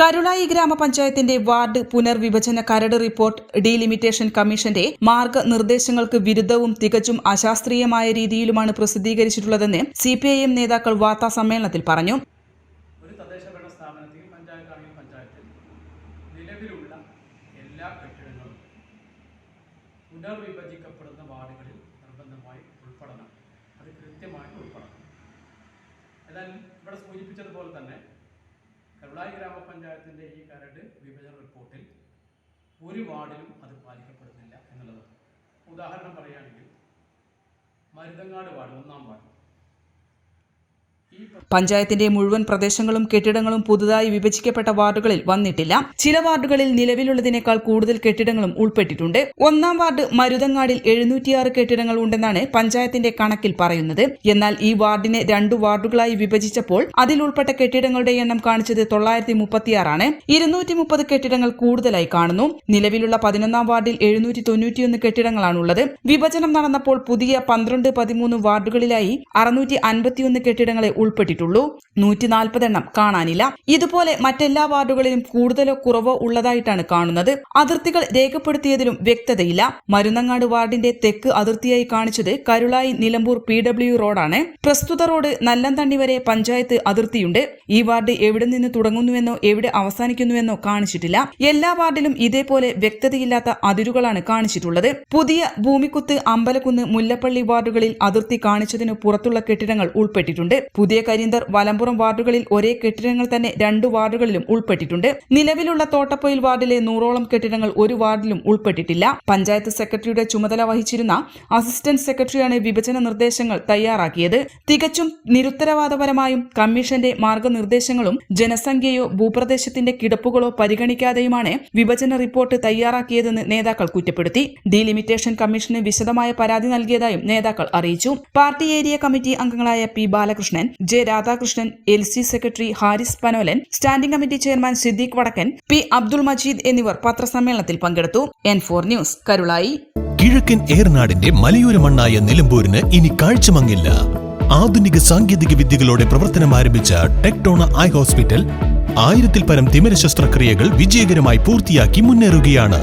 Karulai ഗ്രാമപഞ്ചായത്തിന്റെ ward പുനർവിഭജന കരട് report delimitation കമ്മീഷന്റെ മാർഗനിർദ്ദേശങ്ങൾക്ക് വിരുദ്ധവും തികച്ചും അശാസ്ത്രീയമായ രീതിയിലുമാണ് പ്രസിദ്ധീകരിച്ചിട്ടുള്ളതെന്ന് സിപിഐഎം നേതാക്കൾ വാർത്താസമ്മേളനത്തിൽ പറഞ്ഞു. ഒരു തദ്ദേശ ഭരണ സ്ഥാപനത്തിൽ പഞ്ചായത്താണെങ്കിൽ പഞ്ചായത്തിൽ നിലവിലുള്ള പുനർവിഭജിക്കപ്പെടുന്ന വാർഡുകളിൽ നിർബന്ധമായി ഉൾപ്പെടണം. അത് കൃത്യമായി ഉൾപ്പെടണം. എന്നാൽ ഇവിടെ സൂചിപ്പിച്ചതുപോലെ തന്നെ കരുളായി ഗ്രാമപഞ്ചായത്തിന്റെ ഈ കരട് വിഭജന റിപ്പോർട്ടിൽ ഒരു വാർഡിലും അത് പാലിക്കപ്പെടുന്നില്ല എന്നുള്ളത്. ഉദാഹരണം പറയുകയാണെങ്കിൽ മരുതങ്ങാട് വാർഡ് ഒന്നാം വാർഡ്. പഞ്ചായത്തിന്റെ മുഴുവൻ പ്രദേശങ്ങളും കെട്ടിടങ്ങളും പുതുതായി വിഭജിക്കപ്പെട്ട വാർഡുകളിൽ വന്നിട്ടില്ല. ചില വാർഡുകളിൽ നിലവിലുള്ളതിനേക്കാൾ കൂടുതൽ കെട്ടിടങ്ങളും ഉൾപ്പെട്ടിട്ടുണ്ട്. ഒന്നാം വാർഡ് മരുതങ്ങാടിൽ എഴുന്നൂറ്റിയാറ് കെട്ടിടങ്ങൾ ഉണ്ടെന്നാണ് പഞ്ചായത്തിന്റെ കണക്കിൽ പറയുന്നത്. എന്നാൽ ഈ വാർഡിനെ രണ്ടു വാർഡുകളായി വിഭജിച്ചപ്പോൾ അതിൽ ഉൾപ്പെട്ട കെട്ടിടങ്ങളുടെ എണ്ണം കാണിച്ചത് തൊള്ളായിരത്തി മുപ്പത്തിയാറാണ് ഇരുന്നൂറ്റി മുപ്പത് കെട്ടിടങ്ങൾ കൂടുതലായി കാണുന്നു. നിലവിലുള്ള പതിനൊന്നാം വാർഡിൽ എഴുന്നൂറ്റി തൊണ്ണൂറ്റിയൊന്ന് കെട്ടിടങ്ങളാണുള്ളത്. വിഭജനം നടന്നപ്പോൾ പുതിയ പന്ത്രണ്ട് പതിമൂന്ന് വാർഡുകളിലായി അറുന്നൂറ്റി അൻപത്തിയൊന്ന് കെട്ടിടങ്ങളെ ഉൾപ്പെട്ടിട്ടുള്ളൂ. നൂറ്റി നാൽപ്പതെണ്ണം കാണാനില്ല. ഇതുപോലെ മറ്റെല്ലാ വാർഡുകളിലും കൂടുതലോ കുറവോ ഉള്ളതായിട്ടാണ് കാണുന്നത്. അതിർത്തികൾ രേഖപ്പെടുത്തിയതിലും വ്യക്തതയില്ല. മരുന്നങ്ങാട് വാർഡിന്റെ തെക്ക് അതിർത്തിയായി കാണിച്ചത് കരുളായി നിലമ്പൂർ പി ഡബ്ല്യു റോഡാണ്. പ്രസ്തുത റോഡ് നല്ലന്തണ്ണി വരെ പഞ്ചായത്ത് അതിർത്തിയുണ്ട്. ഈ വാർഡ് എവിടെ നിന്ന് തുടങ്ങുന്നുവെന്നോ എവിടെ അവസാനിക്കുന്നുവെന്നോ കാണിച്ചിട്ടില്ല. എല്ലാ വാർഡിലും ഇതേപോലെ വ്യക്തതയില്ലാത്ത അതിരുകളാണ് കാണിച്ചിട്ടുള്ളത്. പുതിയ ഭൂമിക്കുത്ത് അമ്പലക്കുന്ന് മുല്ലപ്പള്ളി വാർഡുകളിൽ അതിർത്തി കാണിച്ചതിനു പുറത്തുള്ള കെട്ടിടങ്ങൾ ഉൾപ്പെട്ടിട്ടുണ്ട്. പുതിയ കരിന്തർ വലമ്പുറം വാർഡുകളിൽ ഒരേ കെട്ടിടങ്ങൾ തന്നെ രണ്ടു വാർഡുകളിലും ഉൾപ്പെട്ടിട്ടുണ്ട്. നിലവിലുള്ള തോട്ടപ്പൊയിൽ വാർഡിലെ നൂറോളം കെട്ടിടങ്ങൾ ഒരു വാർഡിലും ഉൾപ്പെട്ടിട്ടില്ല. പഞ്ചായത്ത് സെക്രട്ടറിയുടെ ചുമതല വഹിച്ചിരുന്ന അസിസ്റ്റന്റ് സെക്രട്ടറിയാണ് വിഭജന നിർദ്ദേശങ്ങൾ തയ്യാറാക്കിയത്. തികച്ചും നിരുത്തരവാദപരമായും കമ്മീഷന്റെ മാർഗനിർദ്ദേശങ്ങളും ജനസംഖ്യയോ ഭൂപ്രദേശത്തിന്റെ കിടപ്പുകളോ പരിഗണിക്കാതെയുമാണ് വിഭജന റിപ്പോർട്ട് തയ്യാറാക്കിയതെന്ന് നേതാക്കൾ കുറ്റപ്പെടുത്തി. ഡീലിമിറ്റേഷൻ കമ്മീഷന് വിശദമായ പരാതി നൽകിയതായും നേതാക്കൾ അറിയിച്ചു. പാർട്ടി ഏരിയ കമ്മിറ്റി അംഗങ്ങളായ P Balakrishnan J Radhakrishnan L C secretary Haris Panolan standing committee chairman Siddique Vadakkan P Abdul Majeed എന്നിവർ പത്രസമ്മേളനത്തിൽ പങ്കെടുത്തു. N four news Karulai. കിഴക്കൻ ഏർനാടിന്റെ മലയോര മണ്ണായ നിലമ്പൂരിന് ഇനി കാഴ്ചമങ്ങില്ല. ആധുനിക സാങ്കേതിക വിദ്യകളോടെ പ്രവർത്തനം ആരംഭിച്ച ടെക്ടോണ ഐ ഹോസ്പിറ്റൽ ആയിരത്തിൽ പരം തിമിര ശസ്ത്രക്രിയകൾ വിജയകരമായി പൂർത്തിയാക്കി മുന്നേറുകയാണ്.